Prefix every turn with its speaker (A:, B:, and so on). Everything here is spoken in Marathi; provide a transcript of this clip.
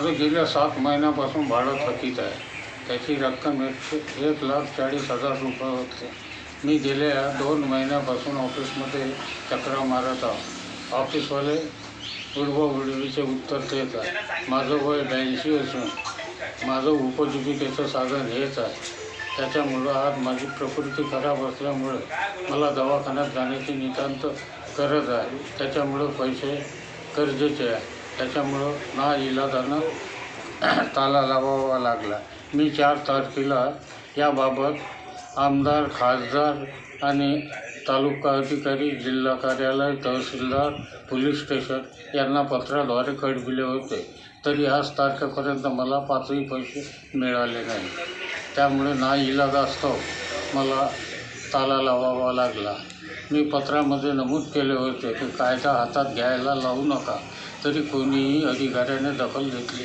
A: माझं गेल्या सात महिन्यापासून भाडं थकीत आहे. त्याची रक्कम एक एक लाख चाळीस हजार रुपये होते. मी गेल्या दोन महिन्यापासून ऑफिसमध्ये चक्रा मारत आहोत ऑफिसवाले उडवाउडवीचे उत्तर देत आहे माझं वय ब्याऐंशी असून माझं उपजीविकेचं साधन हेच आहे. त्याच्यामुळं आज माझी प्रकृती खराब असल्यामुळं मला दवाखान्यात जाण्याची नितांत गरज आहे. त्याच्यामुळं पैसे गरजेचे आहे. त्याच्यामुळं ना इलाजानं ताला लावावा लागला. मी चार तारखेला याबाबत आमदार खासदार आणि तालुका अधिकारी जिल्हा कार्यालय तहसीलदार पोलीस स्टेशन यांना पत्राद्वारे कळविले होते. तरी आज तारखेपर्यंत मला पाचही पैसे मिळाले नाही. त्यामुळे ना इलाजास्तव मला ताला लावावा लागला. मी पत्रामध्ये नमूद केले होते की कायदा हातात घ्यायला लावू नका तरी कोणीही अधिकाऱ्याने दखल घेतली.